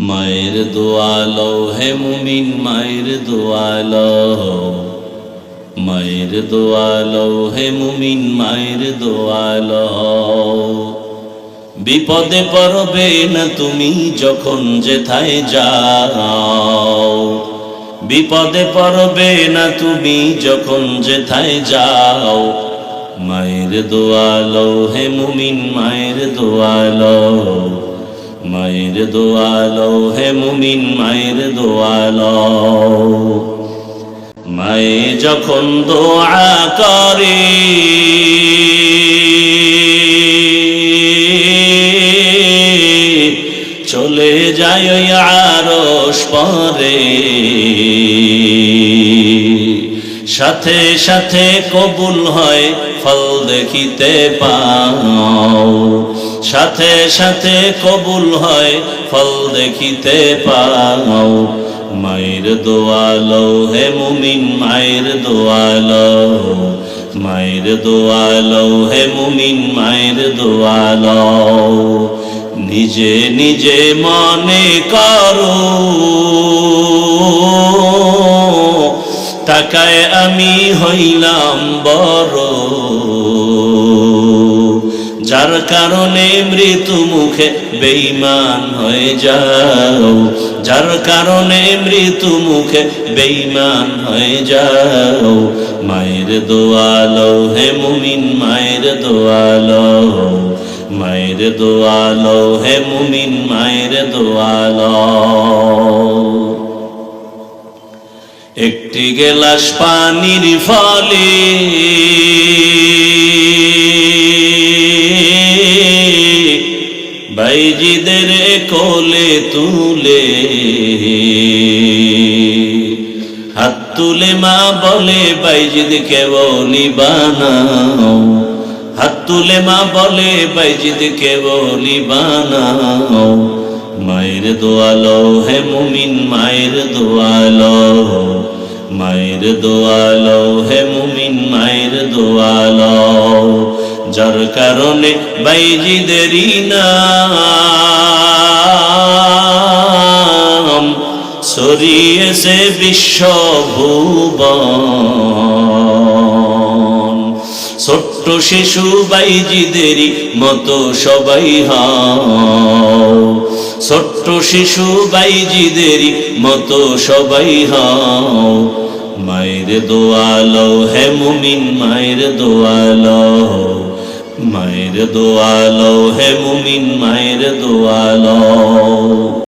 মায়ের দোয়ালো হে মুমিন, মায়ের দোয়ালো মায়ের দোয়ালো হে মুমিন, মায়ের দোয়ালো বিপদে পড়বে না তুমি যখন যেথায় যাও। বিপদে পড়বে না তুমি যখন যেথায় যাও। মায়ের দোয়ালো হে মুমিন, মায়ের দোয়ালো মায়ের দোয়ালো, হে মুমিন মায়ের দোয়ালো। মায়ে যখন দোয়া করে, চলে যায় আরস পরে। সাথে সাথে কবুল হয়, ফল দেখিতে পাও। সাথে সাথে কবুল হয়, ফল দেখিতে পাও মায়ের দোয়ালো হে মুমিন, মায়ের দোয়ালো মায়ের দোয়ালো হে মুমিন, মায়ের দোয়ালো নিজে নিজে মনে করো টাকায় আমি হইলাম বড়। যার কারণে মৃত্যু মুখে বেইমান হয়ে যাও। যার কারণে মৃত্যু মুখে বেইমান হয়ে যাও। মায়ের দোয়ালো, হে মুমিন, মায়ের দোয়ালো। মায়ের দোয়ালো, হে মুমিন, মায়ের দোয়ালো। একটি গেলাস পানির ফলে বাইজিদের কোলে তুলে। হাত তুলে মা বলে, বাইজিদ কেবলি বানাও। হাত তুলে মা বলে, বাইজিদ কেবলি বানাও। মায়ের দোয়ালো হে মুমিন, মায়ের দোয়ালো। মায়ের দোয়ালো হে মুমিন, মায়ের দোয়ালো। যার কারণে বাইজিদেরই নাম। সরিয়েছে বিশ্বভুবন। ছোট্ট শিশু বাইজিদেরই মতো সবাই হাও। ছোট্ট শিশু বাইজিদেরই মতো সবাই হাও। মায়ের দোয়ালো, হে মুমিন, মায়ের দোয়ালো। মায়ের দোয়ালো হে মুমিন মায়ের দোয়ালো